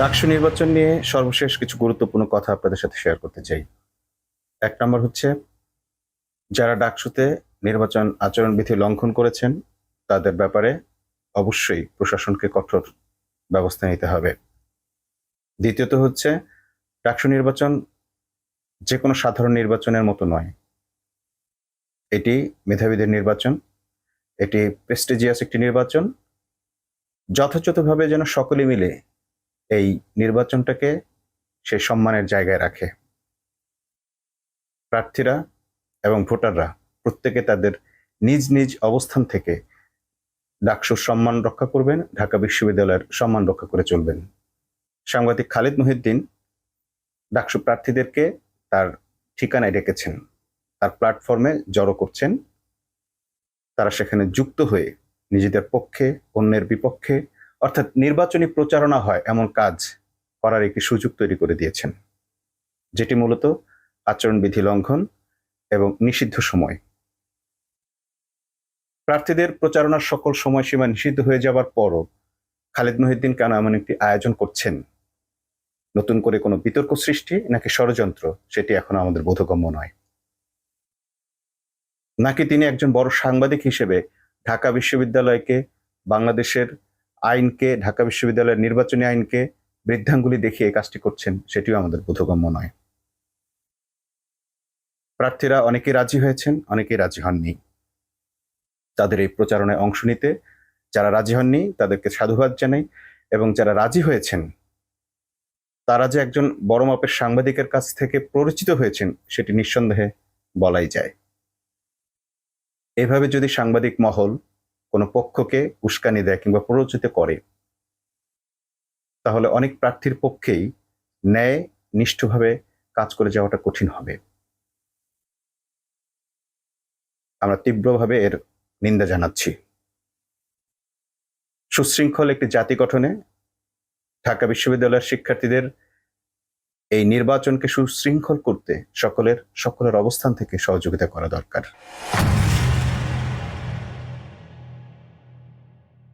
ডাকসু নির্বাচন নিয়ে সর্বশেষ কিছু গুরুত্বপূর্ণ কথা আপনাদের সাথে শেয়ার করতে চাই। এক নম্বর হচ্ছে, যারা ডাকসুতে নির্বাচন আচরণবিধি লঙ্ঘন করেছেন, তাদের ব্যাপারে অবশ্যই প্রশাসনকে কঠোর ব্যবস্থা নিতে হবে। দ্বিতীয়ত হচ্ছে, ডাকসু নির্বাচন যে কোনো সাধারণ নির্বাচনের মতো নয়। এটি মেধাবীদের নির্বাচন, এটি প্রেস্টিজিয়াস একটি নির্বাচন। যথাযথভাবে যেন সকলে মিলে এই নির্বাচনটাকে সে সম্মানের জায়গায় রাখে। প্রার্থীরা এবং ভোটাররা প্রত্যেকে তাদের নিজ নিজ অবস্থান থেকে ডাকসুর সম্মান রক্ষা করবেন, ঢাকা বিশ্ববিদ্যালয়ের সম্মান রক্ষা করে চলবেন। সাংবাদিক খালিদ মহিউদ্দিন ডাকসু প্রার্থীদেরকে তার ঠিকানায় ডেকেছেন, তার প্ল্যাটফর্মে জড়ো করছেন। তারা সেখানে যুক্ত হয়ে নিজেদের পক্ষে, অন্যের বিপক্ষে অর্থাৎ নির্বাচনী প্রচারণা হয় এমন কাজ করার একটি সুযোগ তৈরি করে দিয়েছেন, যেটি মূলত আচরণবিধি লঙ্ঘন এবং নিষিদ্ধ সময়। প্রার্থীদের প্রচারণার সকল সময়সীমা নিষিদ্ধ হয়ে যাবার পরও খালিদ মহিউদ্দিন কেন এমন একটি আয়োজন করছেন? নতুন করে কোনো বিতর্ক সৃষ্টি নাকি ষড়যন্ত্র, সেটি এখন আমাদের বোধগম্য নয়। নাকি তিনি একজন বড় সাংবাদিক হিসেবে ঢাকা বিশ্ববিদ্যালয়কে বাংলাদেশের আইনকে, ঢাকা বিশ্ববিদ্যালয়ের নির্বাচনী আইনকে বৃদ্ধাঙ্গুলি দেখিয়ে কাজটি করছেন, সেটিও আমাদের বোধগম্য নয়। প্রার্থীরা অনেকে রাজি হয়েছেন, অনেকেই রাজি হননি। তাদের এই প্রচারণায় অংশ নিতে যারা রাজি হননি, তাদেরকে সাধুবাদ জানাই এবং যারা রাজি হয়েছেন, তারা যে একজন বড় মাপের সাংবাদিকের কাছ থেকে পরিচিত হয়েছেন, সেটি নিঃসন্দেহে বলাই যায়। এভাবে যদি সাংবাদিক মহল কোনো পক্ষকে উস্কানি দেয় কিংবা প্ররোচিত করে, তাহলে অনেক প্রার্থীর পক্ষেই ন্যায় নিষ্ঠভাবে কাজ করে যাওয়াটা কঠিন হবে। আমরা তীব্রভাবে এর নিন্দা জানাচ্ছি। সুশৃঙ্খল একটি জাতি গঠনে ঢাকা বিশ্ববিদ্যালয়ের শিক্ষার্থীদের এই নির্বাচনকে সুশৃঙ্খল করতে সকলের সকলের অবস্থান থেকে সহযোগিতা করা দরকার।